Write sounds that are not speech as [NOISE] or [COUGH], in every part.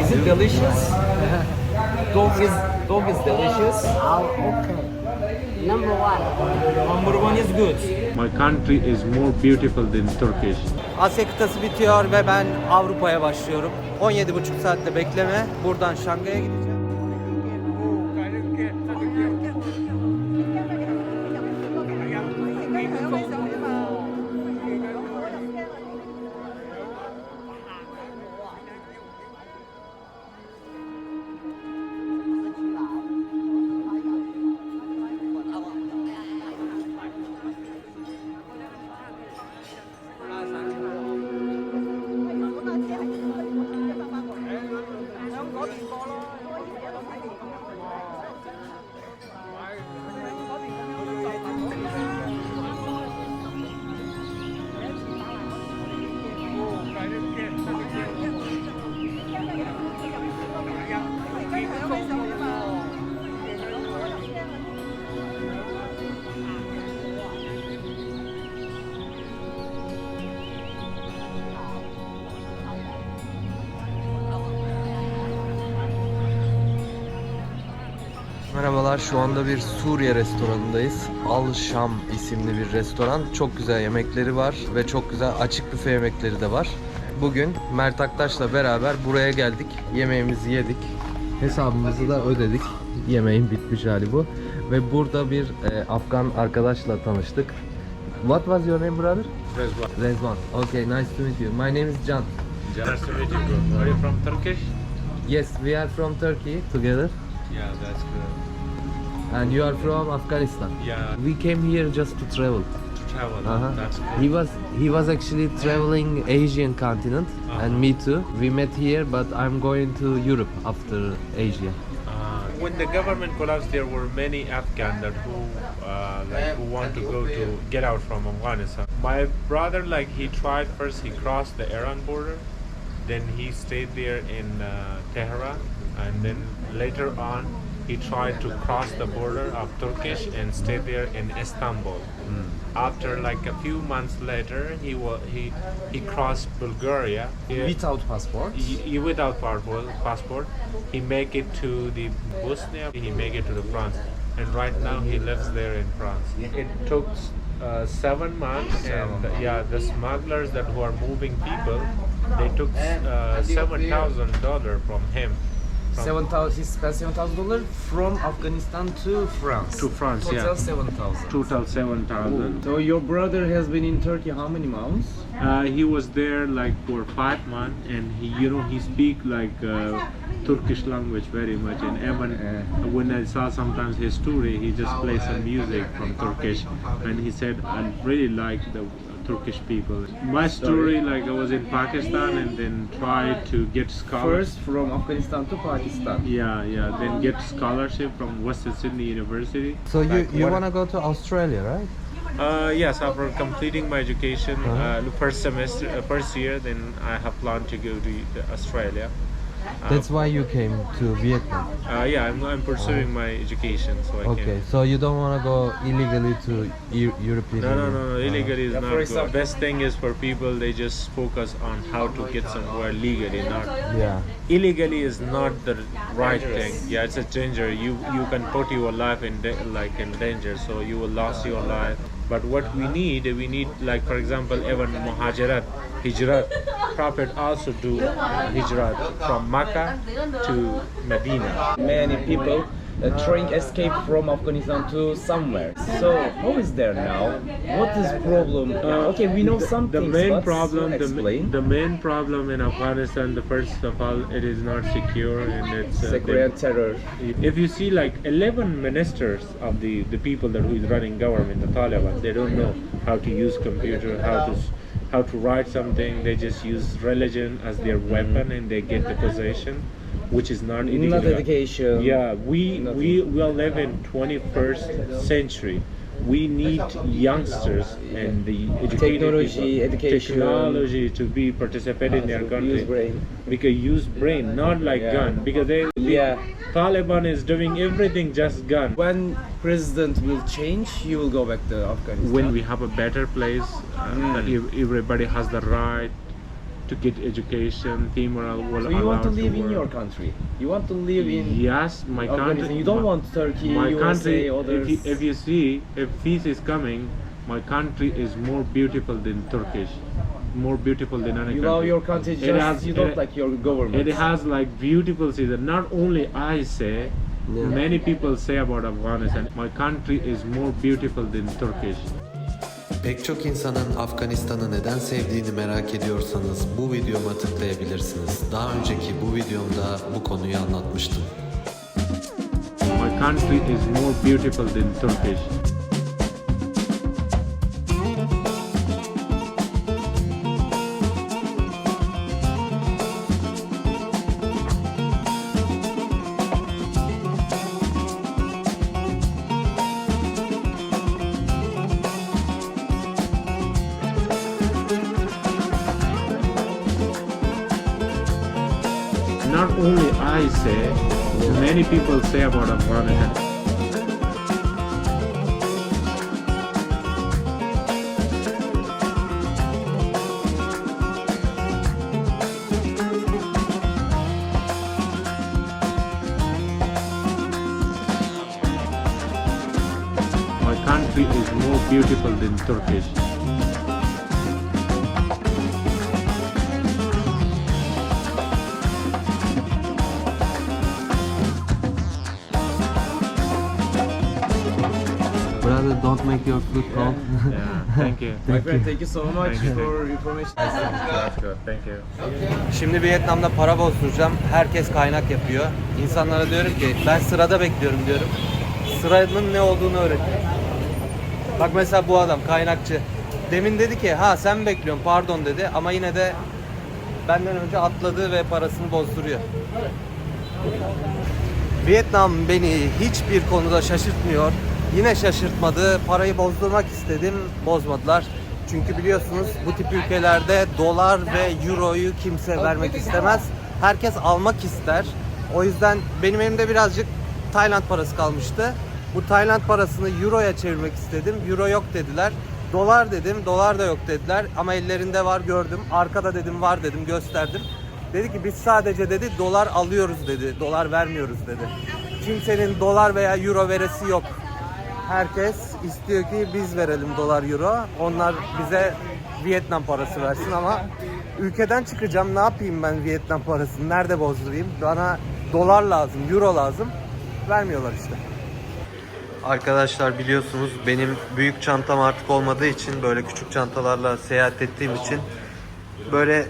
Is it delicious? dog is dog is delicious. Oh, okay. Number one. Number one is good. My country is more beautiful than Turkish. Asya kıtası bitiyor ve ben Avrupa'ya başlıyorum. 17,5 saatte bekleme. Buradan Şangay'a gideceğim. Merhabalar şu anda bir Suriye restoranındayız. Al Şam isimli bir restoran. Çok güzel yemekleri var ve çok güzel açık büfe yemekleri de var. Bugün Mert Aktaş'la beraber buraya geldik. Yemeğimizi yedik. Hesabımızı da ödedik. Yemeğin bitmiş hali bu. Ve burada bir e, Afgan arkadaşla tanıştık. What was your name brother? Rezvan. Rezvan. Okay, nice to meet you. My name is Can. Nice to meet you. Are you from Turkish? Yes, we are from Turkey together. Yeah, that's good. And you are from Afghanistan. Yeah, We came here just to travel. to travel. Uh-huh. That's good. He was he was actually traveling Asian continent Uh-huh. and me too. We met here but I'm going to Europe after Asia. Uh, when the government collapsed, there were many Afghans that who uh, like who want to go to get out from Afghanistan. My brother, like he tried first, he crossed the Iran border, then he stayed there in uh, Tehran, and then later on, he tried to cross the border of Turkish and stay there in Istanbul. After like a few months later, he wa- he he crossed Bulgaria. He- Without passport? he, he without passport, passport, he make it to the Bosnia. He make it to the France, and right now he lives there in France. It took uh, seven months, and uh, yeah, the smugglers that who are moving people, they took uh, seven thousand dollar from him. From- Seven thousand. He spent seven thousand dollars from Afghanistan to France. To France, Total yeah. seven thousand. Total seven thousand. So your brother has been in Turkey how many months? Uh, he was there like for five months, and he, you know, he speak like uh, Turkish language very much. And even when I saw sometimes his story, he just plays some music from Turkish, and he said, "I really like the Turkish people." My story, like I was in Pakistan, and then tried to get scholars. First from Afghanistan to Pakistan. Yeah, yeah. Then get scholarship from Western Sydney University. So you Like you one- wanna go to Australia, right? Uh, yes, after completing my education, Uh-huh. uh, the first semester, uh, first year, then I have planned to go to the Australia. That's why you came to Vietnam. uh, yeah, I'm, I'm pursuing my education, so I Okay, can. so you don't wanna go illegally to Eu- European No, no, Union? no, no. Illegally is Yeah, not for good. example- Best thing is for people they just focus on how to get somewhere legally, not Yeah. illegally is not the right thing. Yeah, it's a danger. You you can put your life in da- like in danger, so you will lose your life. But what we need, we need like for example, even muhajirat, hijrat. Prophet also do hijrat from Makkah to Medina. Many people trying escape from Afghanistan to somewhere. So how is there now? What is problem? Uh, okay, we know some the things, main problem the, explain. the main problem in afghanistan the first of all it is not secure and it's uh, Security and terror. if you see like 11 ministers of the the people that who is running government the taliban they don't know how to use computer how to how to write something they just use religion as their weapon and they get the possession which is not illegal. Not education. yeah we nothing. we will live in 21st century we need youngsters and the educated Technology, people, education. technology to be participate in their Use country brain. because use brain not like Yeah. gun because they Yeah. Taliban is doing everything just gun. When president will change, you will go back to Afghanistan. When we have a better place, uh, that everybody has the right to get education. Female will So you want to live in your country. You want to live in Yes, my country. You don't my- want Turkey, my USA, country. others. If you, if you see, if peace is coming, my country is more beautiful than Turkish, more beautiful than any you country. love your country, It just has- you don't it- like your government. It has like beautiful season. Not only I say, Yeah. many people say about Afghanistan. My country is more beautiful than Turkish. Pek çok insanın Afganistan'ı neden sevdiğini merak ediyorsanız bu videoma tıklayabilirsiniz. Daha önceki bu videomda bu konuyu anlatmıştım. My country is more beautiful than Turkish. Only I say, many people say about Afghanistan. My country is more beautiful than Turkish. Brother don't make your food cold. Yeah, thank you. [LAUGHS] My friend, thank you so much Thank you, for information. Good. Thank you. Şimdi Vietnam'da para bozduracağım. Herkes kaynak yapıyor. İnsanlara diyorum ki ben sırada bekliyorum diyorum. Sıranın ne olduğunu öğretiyorum. Bak mesela bu adam kaynakçı. Demin dedi ki ha sen bekliyorsun pardon dedi ama yine de benden önce atladı ve parasını bozduruyor. Vietnam beni hiçbir konuda şaşırtmıyor. Yine şaşırtmadı. Parayı bozdurmak istedim. Bozmadılar. Çünkü biliyorsunuz bu tip ülkelerde dolar ve euroyu kimse vermek istemez. Herkes almak ister. O yüzden benim elimde birazcık Tayland parası kalmıştı. Bu Tayland parasını euroya çevirmek istedim. Euro yok dediler. Dolar dedim. Dolar da yok dediler. Ama ellerinde var gördüm. Arkada dedim var dedim gösterdim. Dedi ki biz sadece dedi dolar alıyoruz dedi. Dolar vermiyoruz dedi. Kimsenin dolar veya euro veresi yok. Herkes istiyor ki biz verelim dolar euro. Onlar bize Vietnam parası versin ama ülkeden çıkacağım ne yapayım ben Vietnam parasını nerede bozdurayım? Bana dolar lazım, euro lazım. Vermiyorlar işte. Arkadaşlar biliyorsunuz benim büyük çantam artık olmadığı için böyle küçük çantalarla seyahat ettiğim için böyle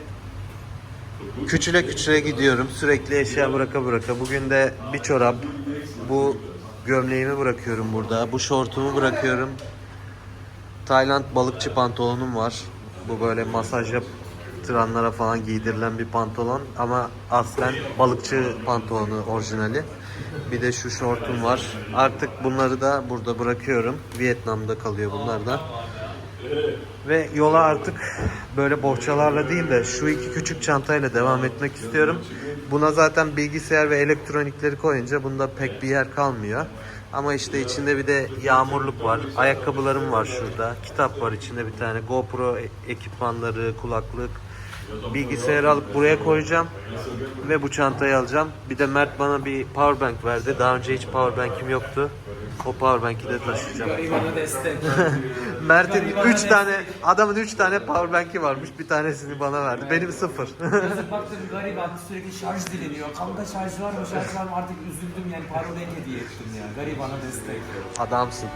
küçüle küçüle gidiyorum. Sürekli eşya bıraka bıraka. Bugün de bir çorap, bu gömleğimi bırakıyorum burada. Bu şortumu bırakıyorum. Tayland balıkçı pantolonum var. Bu böyle masaj yaptıranlara falan giydirilen bir pantolon ama aslen balıkçı pantolonu orijinali. Bir de şu şortum var. Artık bunları da burada bırakıyorum. Vietnam'da kalıyor bunlar da. Ve yola artık böyle bohçalarla değil de şu iki küçük çantayla devam etmek istiyorum. Buna zaten bilgisayar ve elektronikleri koyunca bunda pek bir yer kalmıyor. Ama işte içinde bir de yağmurluk var. Ayakkabılarım var şurada. Kitap var içinde bir tane. GoPro e- ekipmanları, kulaklık. Bilgisayarı alıp buraya koyacağım. Ve bu çantayı alacağım. Bir de Mert bana bir powerbank verdi. Daha önce hiç powerbank'im yoktu. O powerbank'i de taşıyacağım. [LAUGHS] Mert'in 3 tane adamın 3 tane powerbank'i varmış. Bir tanesini bana verdi. Benim sıfır. Baktım gariban sürekli şarj dileniyor. Kanka şarj var mı şarj var mı artık üzüldüm yani powerbank hediye ettim ya. Garibana destek. Adamsın.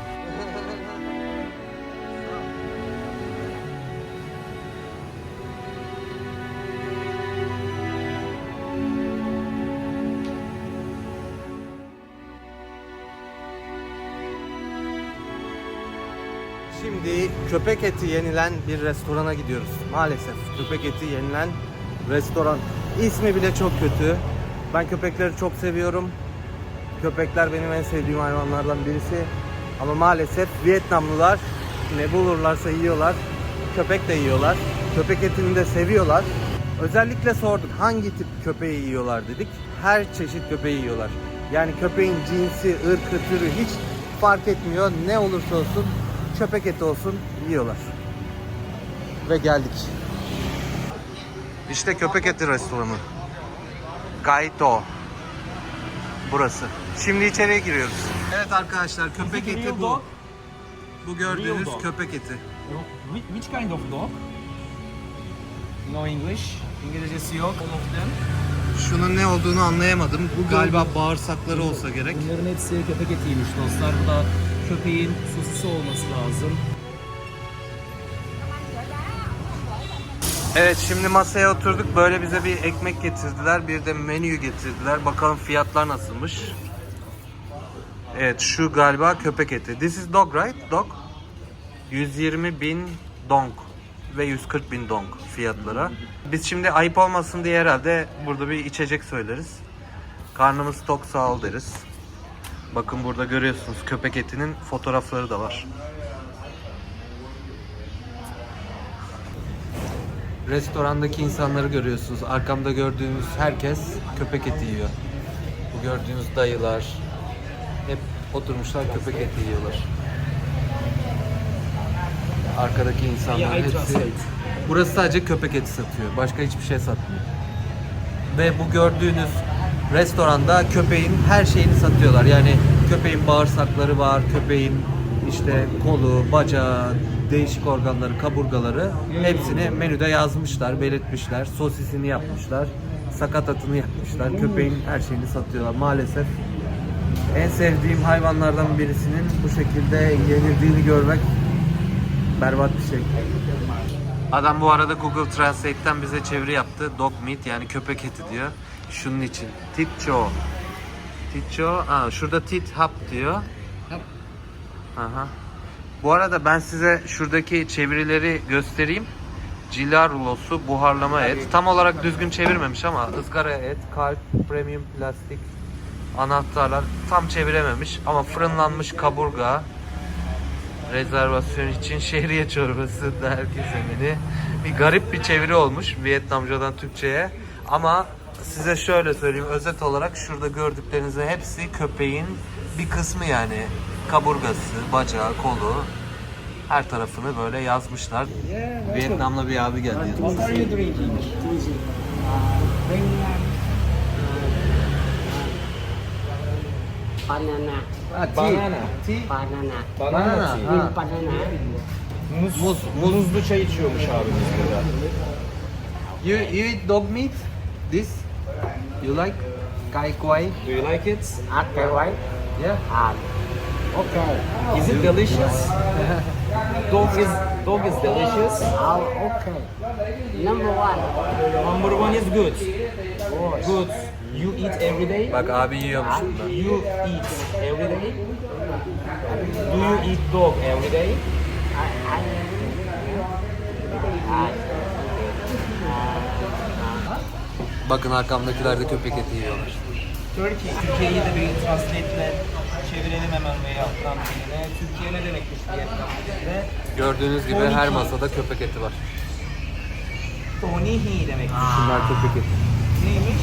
Köpek eti yenilen bir restorana gidiyoruz. Maalesef köpek eti yenilen restoran. İsmi bile çok kötü. Ben köpekleri çok seviyorum. Köpekler benim en sevdiğim hayvanlardan birisi. Ama maalesef Vietnamlılar ne bulurlarsa yiyorlar. Köpek de yiyorlar. Köpek etini de seviyorlar. Özellikle sorduk hangi tip köpeği yiyorlar dedik. Her çeşit köpeği yiyorlar. Yani köpeğin cinsi, ırkı, türü hiç fark etmiyor. Ne olursa olsun köpek eti olsun yiyorlar. Ve geldik. İşte köpek eti restoranı. Gaito. Burası. Şimdi içeriye giriyoruz. Evet arkadaşlar köpek eti bu. Bu gördüğünüz dog. köpek eti. Which, which kind of dog? No English. İngilizcesi yok. All of them. Şunun ne olduğunu anlayamadım. Bu galiba bağırsakları olsa gerek. Bunların hepsi köpek etiymiş dostlar. Bu da köpeğin sosisi olması lazım. Evet şimdi masaya oturduk. Böyle bize bir ekmek getirdiler. Bir de menü getirdiler. Bakalım fiyatlar nasılmış. Evet şu galiba köpek eti. This is dog right? Dog. 120 bin dong ve 140 bin dong fiyatlara. Biz şimdi ayıp olmasın diye herhalde burada bir içecek söyleriz. Karnımız tok sağ ol deriz. Bakın burada görüyorsunuz köpek etinin fotoğrafları da var. Restorandaki insanları görüyorsunuz. Arkamda gördüğünüz herkes köpek eti yiyor. Bu gördüğünüz dayılar hep oturmuşlar köpek eti yiyorlar. Arkadaki insanlar hepsi. Burası sadece köpek eti satıyor. Başka hiçbir şey satmıyor. Ve bu gördüğünüz restoranda köpeğin her şeyini satıyorlar. Yani köpeğin bağırsakları var, köpeğin işte kolu, bacağı, değişik organları, kaburgaları hepsini menüde yazmışlar, belirtmişler. Sosisini yapmışlar, sakatatını yapmışlar. Köpeğin her şeyini satıyorlar. Maalesef en sevdiğim hayvanlardan birisinin bu şekilde yenildiğini görmek berbat bir şey. Adam bu arada Google Translate'ten bize çeviri yaptı. Dog meat yani köpek eti diyor. Şunun için. Titcho. Titcho. Aa, şurada tit hap diyor. Aha. Bu arada ben size şuradaki çevirileri göstereyim. Cila rulosu, buharlama et. Tam olarak düzgün çevirmemiş ama ızgara et, kalp, premium plastik, anahtarlar tam çevirememiş ama fırınlanmış kaburga, rezervasyon için [LAUGHS] şehriye çorbası ki senini. Bir garip bir çeviri olmuş Vietnamcadan Türkçe'ye. Ama size şöyle söyleyeyim özet olarak şurada gördüklerinizin hepsi köpeğin bir kısmı yani. Kaburgası, bacağı, kolu her tarafını böyle yazmışlar. Vietnamlı bir abi geldi. What are you drinking? banana, Banana. banana, Banana. Ha. banana. Muz, Muz, muzlu çay içiyormuş abimiz burada. You, you eat dog meat? This? You like? Kai Kwai? Do you like it? At kai right? Yeah. Ah, Okay. Is it delicious? [LAUGHS] dog is dog is delicious. oh, okay. Number one. Number one is good. Good. You eat every day. Bak abi yiyormuş ah, bundan. You eat every day. Do you eat dog every day? I, I, I, Bakın arkamdakiler de köpek eti yiyorlar. Turkey. Türkiye'yi de bir translate'le çevirelim hemen veya tam diline. Türkiye ne demekmiş Vietnam dilinde? Gördüğünüz gibi her masada köpek eti var. Tony He demek. Bunlar köpek eti. Neymiş?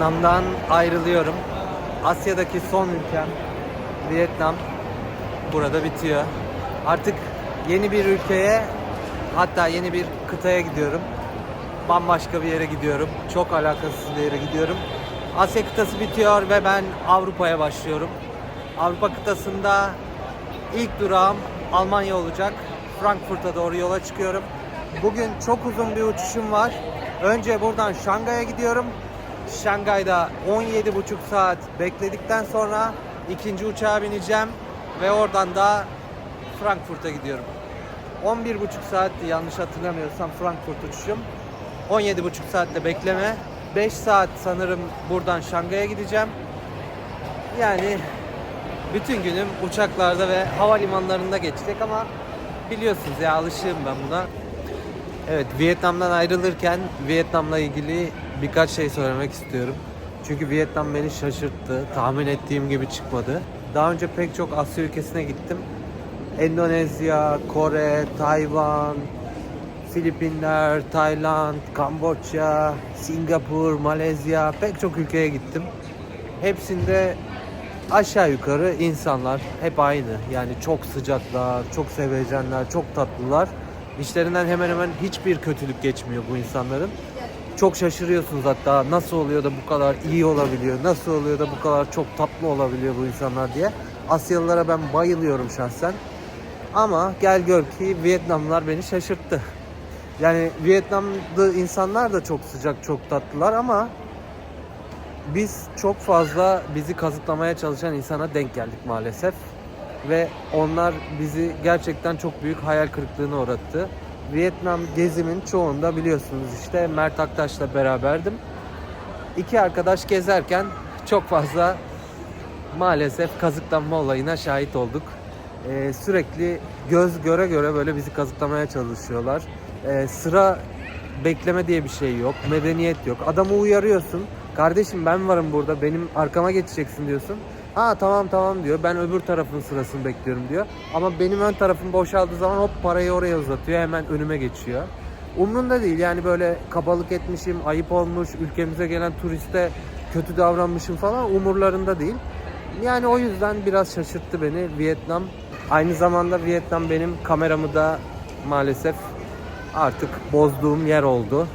Vietnam'dan ayrılıyorum. Asya'daki son ülkem Vietnam burada bitiyor. Artık yeni bir ülkeye hatta yeni bir kıtaya gidiyorum. Bambaşka bir yere gidiyorum. Çok alakasız bir yere gidiyorum. Asya kıtası bitiyor ve ben Avrupa'ya başlıyorum. Avrupa kıtasında ilk durağım Almanya olacak. Frankfurt'a doğru yola çıkıyorum. Bugün çok uzun bir uçuşum var. Önce buradan Şangay'a gidiyorum. Şangay'da 17,5 saat bekledikten sonra ikinci uçağa bineceğim ve oradan da Frankfurt'a gidiyorum. 11,5 saatti yanlış hatırlamıyorsam Frankfurt uçuşum. 17,5 saatte bekleme. 5 saat sanırım buradan Şangay'a gideceğim. Yani bütün günüm uçaklarda ve havalimanlarında geçecek ama biliyorsunuz ya alışığım ben buna. Evet Vietnam'dan ayrılırken Vietnam'la ilgili birkaç şey söylemek istiyorum. Çünkü Vietnam beni şaşırttı. Tahmin ettiğim gibi çıkmadı. Daha önce pek çok Asya ülkesine gittim. Endonezya, Kore, Tayvan, Filipinler, Tayland, Kamboçya, Singapur, Malezya pek çok ülkeye gittim. Hepsinde aşağı yukarı insanlar hep aynı. Yani çok sıcaklar, çok sevecenler, çok tatlılar. İşlerinden hemen hemen hiçbir kötülük geçmiyor bu insanların. Çok şaşırıyorsunuz hatta nasıl oluyor da bu kadar iyi olabiliyor, nasıl oluyor da bu kadar çok tatlı olabiliyor bu insanlar diye. Asyalılara ben bayılıyorum şahsen. Ama gel gör ki Vietnamlılar beni şaşırttı. Yani Vietnamlı insanlar da çok sıcak, çok tatlılar ama biz çok fazla bizi kazıklamaya çalışan insana denk geldik maalesef. Ve onlar bizi gerçekten çok büyük hayal kırıklığına uğrattı. Vietnam gezimin çoğunda biliyorsunuz işte Mert Aktaş'la beraberdim. İki arkadaş gezerken çok fazla maalesef kazıklanma olayına şahit olduk. Ee, sürekli göz göre göre böyle bizi kazıklamaya çalışıyorlar. Ee, sıra bekleme diye bir şey yok. Medeniyet yok. Adamı uyarıyorsun. Kardeşim ben varım burada. Benim arkama geçeceksin diyorsun. Ha tamam tamam diyor. Ben öbür tarafın sırasını bekliyorum diyor. Ama benim ön tarafım boşaldığı zaman hop parayı oraya uzatıyor. Hemen önüme geçiyor. Umrunda değil yani böyle kabalık etmişim, ayıp olmuş, ülkemize gelen turiste kötü davranmışım falan umurlarında değil. Yani o yüzden biraz şaşırttı beni Vietnam. Aynı zamanda Vietnam benim kameramı da maalesef artık bozduğum yer oldu.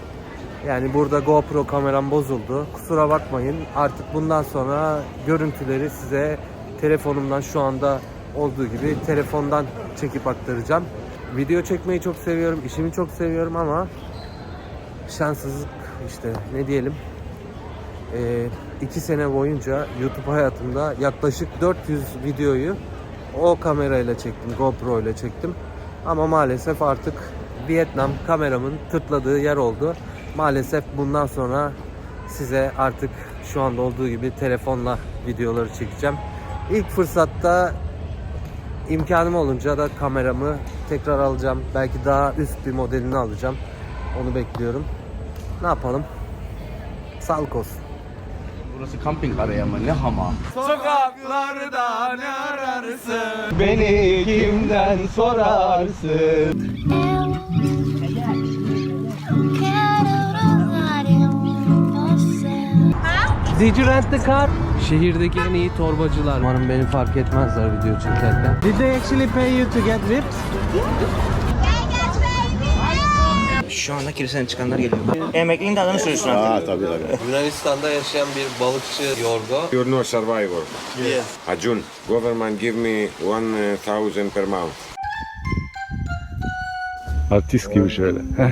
Yani burada GoPro kameram bozuldu. Kusura bakmayın. Artık bundan sonra görüntüleri size telefonumdan şu anda olduğu gibi telefondan çekip aktaracağım. Video çekmeyi çok seviyorum, işimi çok seviyorum ama şanssızlık işte ne diyelim. Ee, iki sene boyunca YouTube hayatımda yaklaşık 400 videoyu o kamerayla çektim, GoPro ile çektim. Ama maalesef artık Vietnam kameramın tırtladığı yer oldu. Maalesef bundan sonra size artık şu anda olduğu gibi telefonla videoları çekeceğim. İlk fırsatta imkanım olunca da kameramı tekrar alacağım. Belki daha üst bir modelini alacağım. Onu bekliyorum. Ne yapalım? Sağlık olsun. Burası kamping araya mı? Ne hama? Did you rent the car? Şehirdeki en iyi torbacılar. Umarım beni fark etmezler video çekerken. Did they actually pay you to get whipped? Şu anda kiliseden çıkanlar geliyor. Emekliliğin de adını söylüyorsun artık. Ah, tabii tabii. Yunanistan'da yaşayan bir balıkçı Yorgo. You're not survivor. Yes. Ajun, government give me 1000 per month. Artist gibi şöyle. Heh.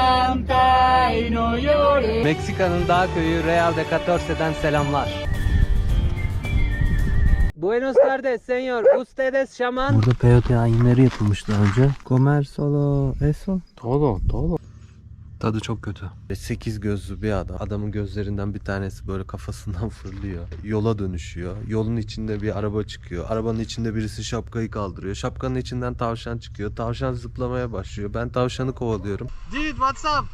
Meksika'nın dağ köyü Real de Catorce'den selamlar. Buenos tardes señor. Ustedes şaman. Burada peyote ayinleri yapılmış daha önce. Comer solo eso. Todo, todo. Tadı çok kötü. Sekiz gözlü bir adam. Adamın gözlerinden bir tanesi böyle kafasından [LAUGHS] fırlıyor. Yola dönüşüyor. Yolun içinde bir araba çıkıyor. Arabanın içinde birisi şapkayı kaldırıyor. Şapkanın içinden tavşan çıkıyor. Tavşan zıplamaya başlıyor. Ben tavşanı kovalıyorum. Dude what's up?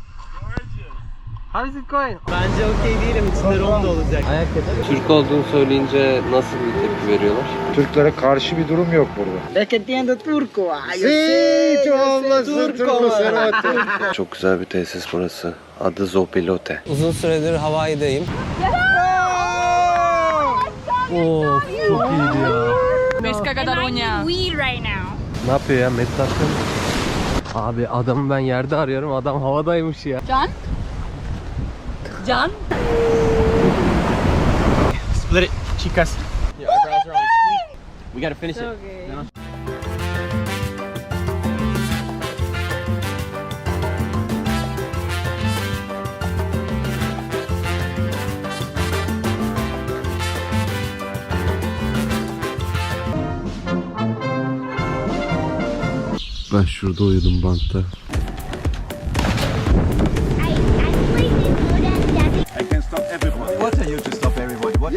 Bence okey değilim. İçinde Rom da olacak. Ayak Türk olduğunu söyleyince nasıl bir tepki veriyorlar? Türklere karşı bir durum yok burada. Es que entiendo turco. Ay. Çok güzel bir tesis burası. Adı Zopilote. Uzun süredir Hawaii'deyim. Of çok iyiydi ya. Pesca Catalunya. We right now. Ne yapıyor ya meditasyon? Abi adamı ben yerde arıyorum adam havadaymış ya. Can? Can? Split it, chicas. We gotta finish it. Ben şurada uyudum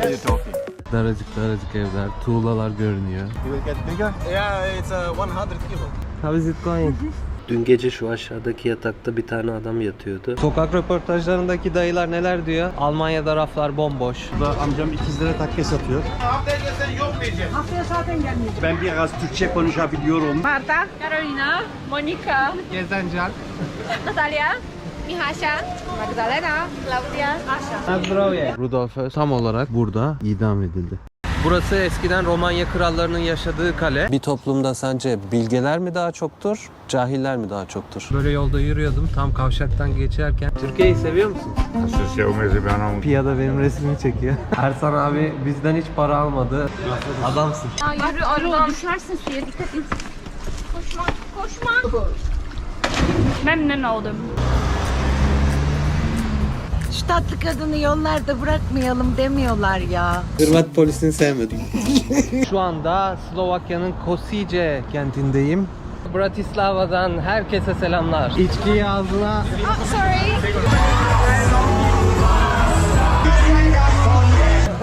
bankta. Daracık daracık evler, tuğlalar görünüyor. How is it going? Dün gece şu aşağıdaki yatakta bir tane adam yatıyordu. Sokak röportajlarındaki dayılar neler diyor? Almanya'da raflar bomboş. Amcam ikizlere takke satıyor. Ben biraz Türkçe konuşabiliyorum. Marta, Carolina, Monica, Gezencan. Natalia, Mihasha, Magdalena, Claudia, Asha. Rudolf tam olarak burada idam edildi. Burası eskiden Romanya krallarının yaşadığı kale. Bir toplumda sence bilgeler mi daha çoktur, cahiller mi daha çoktur? Böyle yolda yürüyordum tam kavşaktan geçerken. Türkiye'yi seviyor musun? Piyada benim resmimi çekiyor. [LAUGHS] Ersan abi bizden hiç para almadı. Adamsın. Yürü arı düşersin suya dikkat et. Koşma, koşma. Memnun oldum. Şu tatlı kadını yollarda bırakmayalım demiyorlar ya. Hırvat polisini sevmedim. [LAUGHS] Şu anda Slovakya'nın Kosice kentindeyim. Bratislava'dan herkese selamlar. İçkiyi ağzına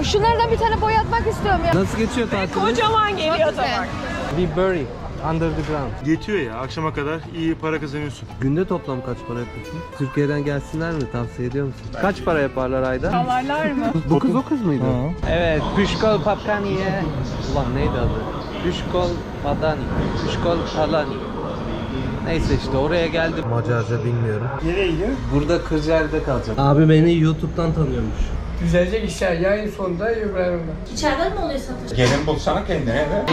Şunlardan bir tane boyatmak istiyorum ya. Nasıl geçiyor tatil? Kocaman geliyor tabak. We bury under the ground. Yetiyor ya akşama kadar iyi para kazanıyorsun. Günde toplam kaç para yapıyorsun? Türkiye'den gelsinler mi tavsiye ediyor musun? Kaç para yaparlar ayda? Dalarlar mı? [LAUGHS] 9-9 muydu? Evet. Püşkol Papkaniye. Ulan neydi adı? Püşkol Padani. Püşkol Palani. Neyse işte oraya geldim. Macarca bilmiyorum. Nereye gidiyor? Burada Kırcaali'de kalacağım. Abi beni YouTube'dan tanıyormuş.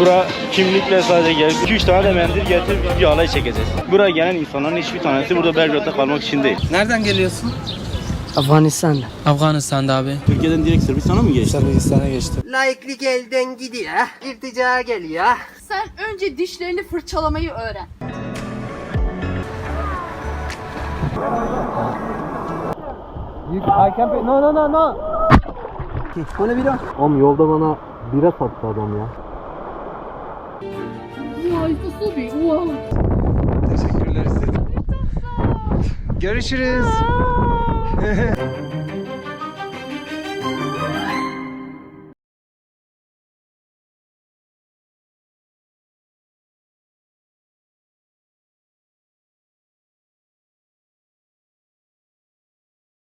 Bura kimlikle sadece gel. 2-3 tane de mendil getir bir alay çekeceğiz. Buraya gelen insanların hiçbir tanesi burada Belgrad'da kalmak için değil. Nereden geliyorsun? Afganistan'da. Afganistan'da abi. Türkiye'den direkt Sırbistan'a mı geçti? Sırbistan'a geçtim. Layıklık elden gidiyor. İrtica geliyor. Sen önce dişlerini fırçalamayı öğren. I can pay. No no no no. Bana bira. Oğlum yolda bana bira sattı adam ya. Teşekkürler istedim. Görüşürüz. [LAUGHS]